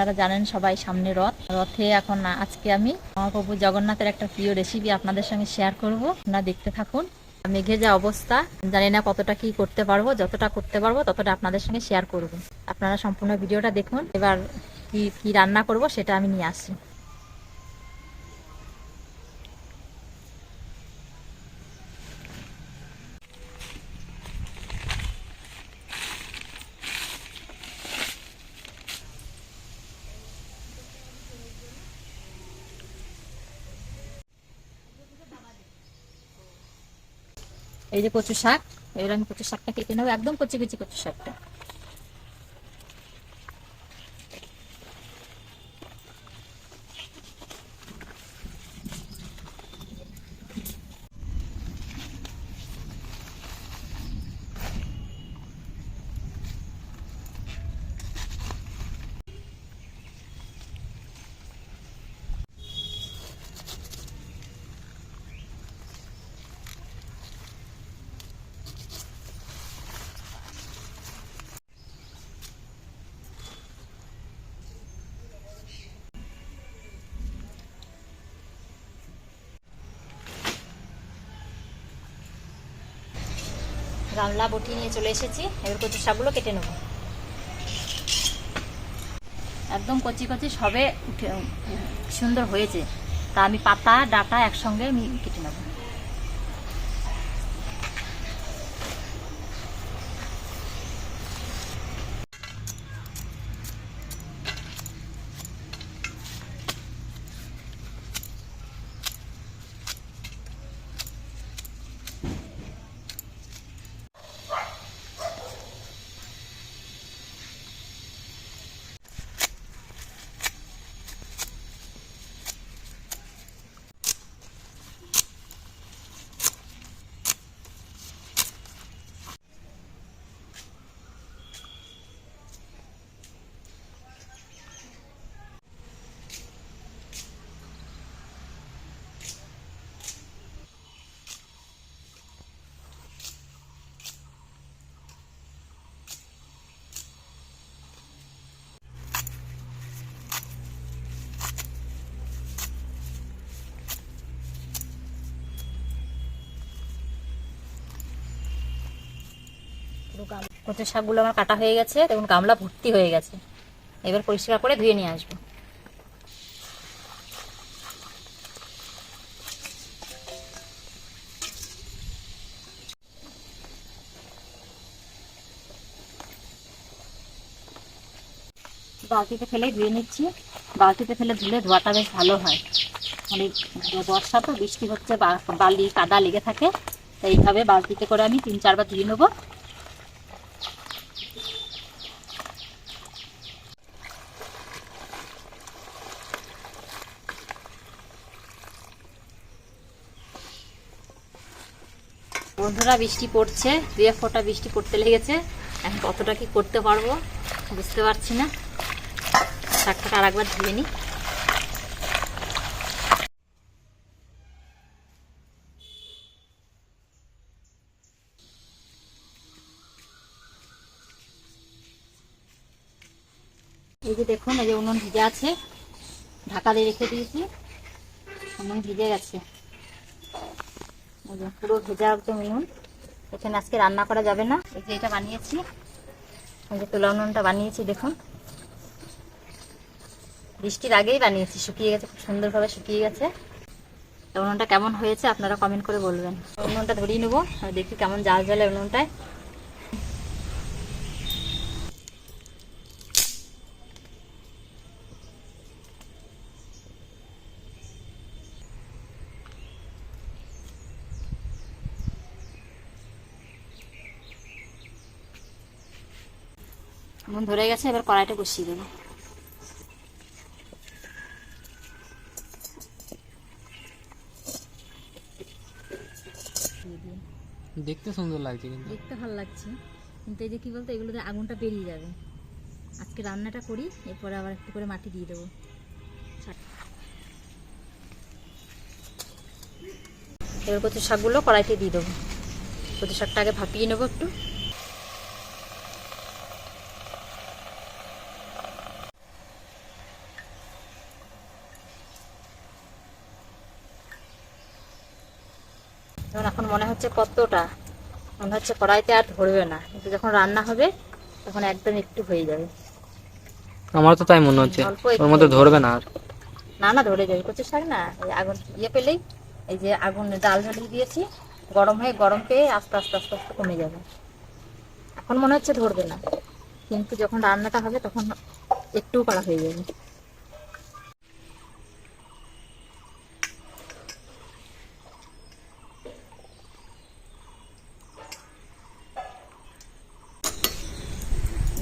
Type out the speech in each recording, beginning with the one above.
আপনারা জানেন সবাই সামনে রথ। রথে এখন আজকে আমি মহাপ্রভু জগন্নাথের একটা প্রিয় রেসিপি আপনাদের সঙ্গে শেয়ার করব। আপনারা দেখতে থাকুন। মেঘে যা অবস্থা, জানি না কতটা কি করতে পারব, যতটা করতে পারব, ততটা আপনাদের সঙ্গে শেয়ার করব। আপনারা সম্পূর্ণ ভিডিওটা দেখুন, এবার কি কি রান্না করব সেটা আমি নিয়ে আসছি। এই যে কচু শাক, এবার আমি কচু শাকটা কেটে নেব, একদম কচি কচি কচু শাকটা। গামলা বটি নিয়ে চলে এসেছি। এবার কচু শাকগুলো কেটে নেব। একদম কচি কচি সবে উঠে সুন্দর হয়েছে। তা আমি পাতা, ডাটা একসঙ্গে আমি কেটে নেব। পুরো শাকগুলো আমার কাটা হয়ে গেছে, দেখুন গামলা ভর্তি হয়ে গেছে। এবার পরিষ্কার করে ধুয়ে নিয়ে আসব। বালতিতে ফেলে ধুয়ে নিচ্ছি। বালতিতে ফেলে ধুলে ধোয়াটা বেশ ভালো হয়। মানে বর্ষা তো, বৃষ্টি হচ্ছে বালি, কাদা লেগে থাকে। তো এইভাবে বালতিতে করে আমি তিন চারবার ধুয়ে নেব। বন্ধুরা বৃষ্টি পড়ছে দুই এক ফোঁটা বৃষ্টি পড়তে লেগেছে। এখন কতটা কি করতে পারব, বুঝতে পারছি না। শাকটাকে আর একবার ধুয়ে নিই। এই যে দেখুন, এই যে উনুন ভিজে আছে। ঢাকা দিয়ে রেখে দিয়েছি। উনুন ভিজে গেছে। পুরো ভেজা একদম উনুন এখানে আজকে রান্না করা যাবে না। এই যে এটা বানিয়েছি। এই যে তোলা উনুনটা বানিয়েছি, দেখুন। বৃষ্টির আগেই বানিয়েছি, শুকিয়ে গেছে, খুব সুন্দরভাবে শুকিয়ে গেছে। উনুনটা কেমন হয়েছে আপনারা কমেন্ট করে বলবেন। উনুনটা ধরিয়ে নেব দেখি কেমন জাল জালে উনুনটায় উনুন ধরে গেছে এবার কড়াইটা বসিয়ে দেবো। দেখতে সুন্দর লাগছে কিন্তু। দেখতে ভালো লাগছে। কিন্তু এই যে কি বলতো এগুলোতে আগুনটা বেরিয়ে যাবে। আজকে রান্নাটা করি এরপরে আবার একটু করে মাটি দিয়ে দেবো। এবার কচু শাকগুলো কড়াইতে দিয়ে দেবো। কচু শাকটা আগে ভাপিয়ে নেব একটু যেমন এখন মনে হচ্ছে কতটা? মনে হচ্ছে কড়াইতে আর ধরবে না। কিন্তু যখন রান্না হবে তখন একদম একটু হয়ে যাবে। আমার তো তাই মনে হচ্ছে। ওর মধ্যে ধরবে না আর। না না ধরে যাবে। কচু শাক না এই আগুন ইয়ে পেলেই এই যে আগুন ডাল ঝালিয়ে দিয়েছি গরম হয়ে গরম পেয়ে আস্তে আস্তে আস্তে আস্তে কমে যাবে। এখন মনে হচ্ছে ধরবে না। কিন্তু যখন রান্নাটা হবে তখন একটু করা হয়ে যাবে।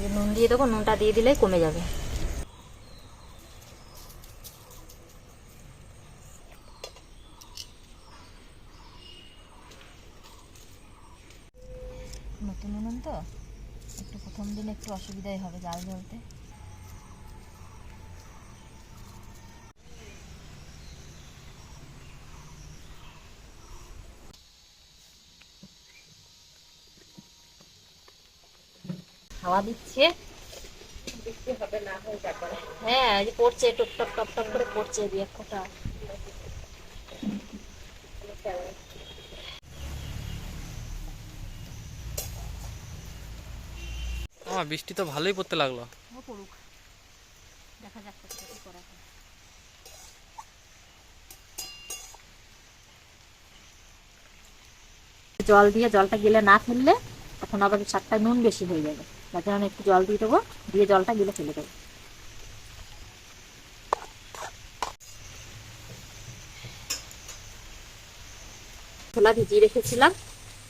যে নুন দিয়ে দেবো, নুনটা দিয়ে দিলেই কমে যাবে। নতুন উনুন তো? একটু প্রথম দিন একটু অসুবিধাই হবে জাল জ্বলতে হাওয়া দিচ্ছে। হ্যাঁ এই যে পড়ছে টপ টপ টপ টপ করে পড়ছে দিয়ে ফোটা। আমার বৃষ্টি তো ভালোই পড়তে লাগল। পড়ুক। দেখা যাক কি করা যায়। জল দিয়ে জলটা গেলে না ফেললে তখন আবার শাকটা নুন বেশি হয়ে যাবে। যার জন্য একটু জল দিয়ে দেবো, দিয়ে জলটা গেলে ফেলে দেবো। ছোলা ভিজিয়ে রেখেছিলাম,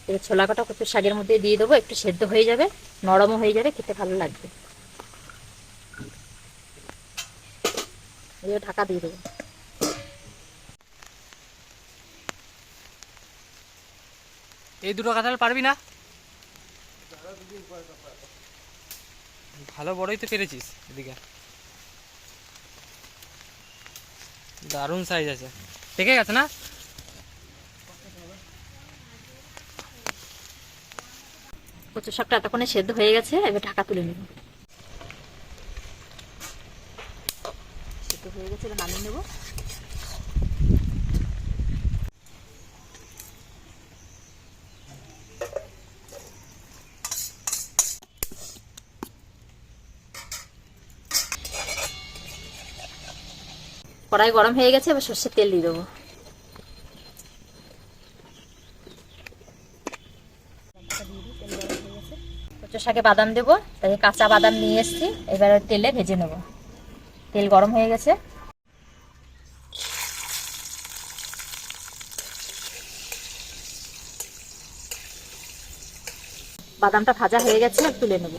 এবার ছোলা কটা কত শাকের মধ্যে দিয়ে দেবো, একটু সেদ্ধ হয়ে যাবে, নরমও হয়ে যাবে, খেতে ভালো লাগবে। ঢাকা দিয়ে দেবো। এই দুটো কাঁঠাল পারবি না? ভালো বড়ই তো পেরেছিস এদিকে। দারুণ সাইজ আছে। পেকে গেছে না? কচু শাকটা এতক্ষণে সেদ্ধ হয়ে গেছে, এবার ঢাকা তুলে নেব। সেদ্ধ হয়ে গেছে, এবার নামিয়ে নেব। কড়াই গরম হয়ে গেছে, এবার সর্ষের তেল দিয়ে দেবো। কচু শাকে বাদাম দেবো তাই কাঁচা বাদাম নিয়ে এসেছি, এবার তেলে ভেজে নেব। তেল গরম হয়ে গেছে। বাদামটা ভাজা হয়ে গেছে আর তুলে নেব।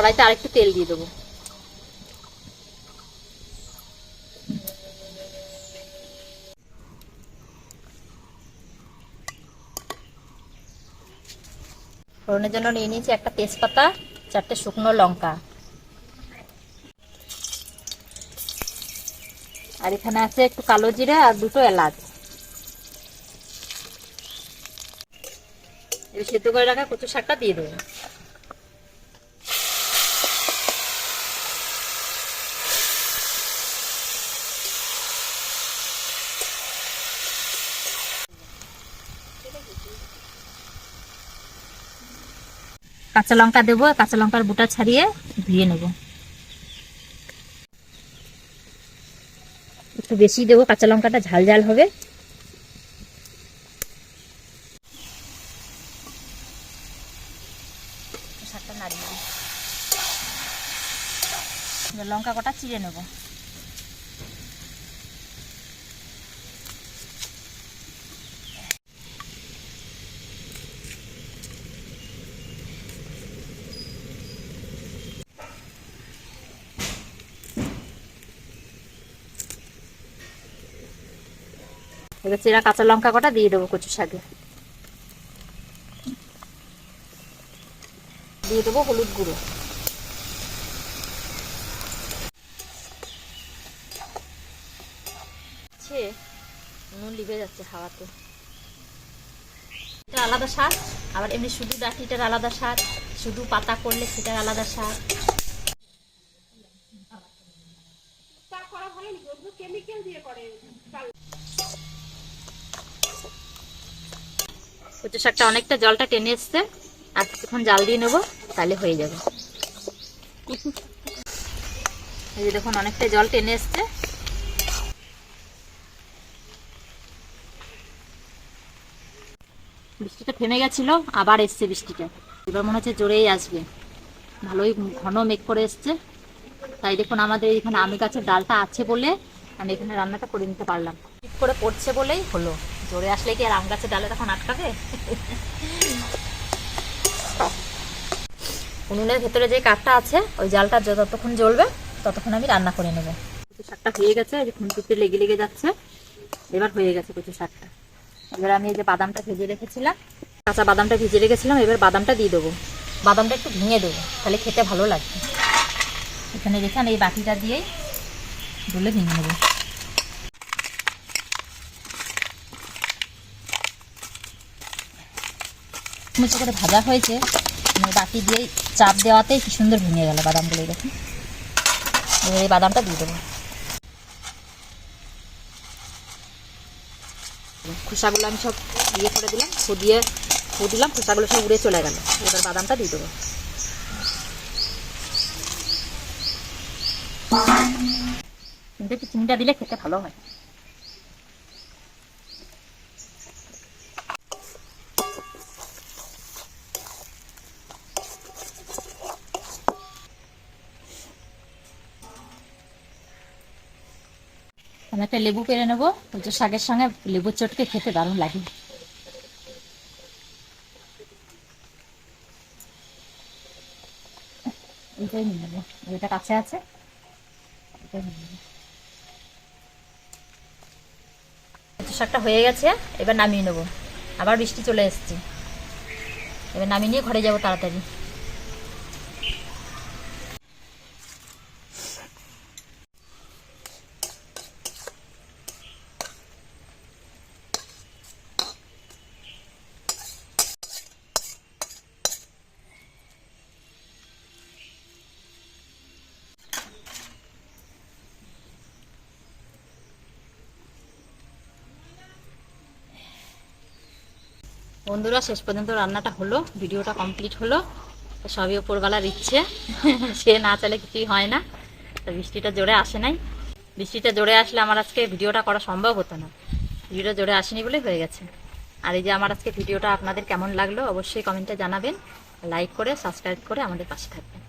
কড়াইতে আরেকটু তেল দিয়ে দেবো। ফোড়নের জন্য নিয়ে নিয়েছি একটা তেজপাতা, চারটে শুকনো লঙ্কা। আর এখানে আছে একটু কালো জিরে আর দুটো এলাচ। সেদ্ধ করে রাখা কচু শাকটা দিয়ে দেবো। কাঁচা লঙ্কা দেবো, কাঁচা লঙ্কার বুটা ছাড়িয়ে ধুয়ে নেব। একটু বেশি দেবো, কাঁচা লঙ্কাটা ঝাল ঝাল হবে। লঙ্কা কটা চিড়ে নেব। এবার চেরা কাঁচা লঙ্কা কটা দিয়ে দেবো কচু শাকে। দিয়ে দেবো হলুদ গুঁড়ো। নুন লিভে যাচ্ছে হাওয়াতে। এটা আলাদা স্বাদ, আবার এমনি শুধু ডাটিটার আলাদা স্বাদ, শুধু পাতা করলে সেটার আলাদা স্বাদ। কচু শাকটা অনেকটা জলটা টেনে এসছে, আর কিছুক্ষণ জাল দিয়ে নেব, তাহলে হয়ে যাবে। এই যে দেখুন, অনেকটা জল টেনে এসছে। বৃষ্টিটা থেমে গেছিল, আবার এসছে বৃষ্টিটা। এবার মনে হচ্ছে জোরেই আসবে। ভালোই ঘন মেঘ করে এসছে। তাই দেখুন, আমাদের এখানে আমি গাছের ডালটা আছে বলে আমি এখানে রান্নাটা করে নিতে পারলাম। ঠিক করে পড়ছে বলেই হলো। জোরে আসলে কি আর আম গাছের ডালে তখন আটকাবে? উনুনের ভেতরে যে কাঠটা আছে, ওই জালটা যতক্ষণ জ্বলবে, ততক্ষণ আমি রান্না করে নেব। কচু শাকটা হয়ে গেছে যে খুন্তিতে লেগে লেগে যাচ্ছে, এবার হয়ে গেছে কচু শাকটা। এবার আমি এই যে বাদামটা ভেজে রেখেছিলাম, কাঁচা বাদামটা ভেজে রেখেছিলাম, এবার বাদামটা দিয়ে দেবো। বাদামটা একটু ভেঙে দেবো, তাহলে খেতে ভালো লাগবে। এখানে রেখে আমি এই বাটিটা দিয়েই ডলে ভেঙে নেব। মুচো করে ভাজা হয়েছে বাটি দিয়েই চাপ দেওয়াতে কি সুন্দর ভেঙে গেল বাদামগুলো দেখুন। এই বাদামটা দিয়ে দেবো। খোসাগুলো আমি সব ইয়ে করে দিলাম ফুদিয়ে ফু দিলাম, খোসাগুলো সব উড়ে চলে গেল। এবার বাদামটা দিয়ে দেবো। কিন্তু চিনিটা দিলে খেতে ভালো হয়। আমি একটা লেবু পেরে নেব। ওই শাকের সঙ্গে লেবুর চটকে খেতে দারুণ লাগে। এটাই নিয়ে নেব। এটা কাছে আছে। এটাই নিয়ে নেব। শাকটা হয়ে গেছে, এবার নামিয়ে নেব। আবার বৃষ্টি চলে এসছে। এবার নামিয়ে নিয়ে ঘরে যাব তাড়াতাড়ি। বন্ধুরা, শেষ পর্যন্ত রান্নাটা হলো, ভিডিওটা কমপ্লিট হলো। সবই ওপরবেলার দিচ্ছে। সে না চালে কিছুই হয় না। তো বৃষ্টিটা জোরে আসে নাই। বৃষ্টিটা জোরে আসলে আমার আজকে ভিডিওটা করা সম্ভব হতো না। ভিডিওটা জোরে আসেনি বলে হয়ে গেছে। আর এই যে আমার আজকে ভিডিওটা আপনাদের কেমন লাগল, অবশ্যই কমেন্টে জানাবেন। লাইক করে, সাবস্ক্রাইব করে আমাদের পাশে থাকবেন।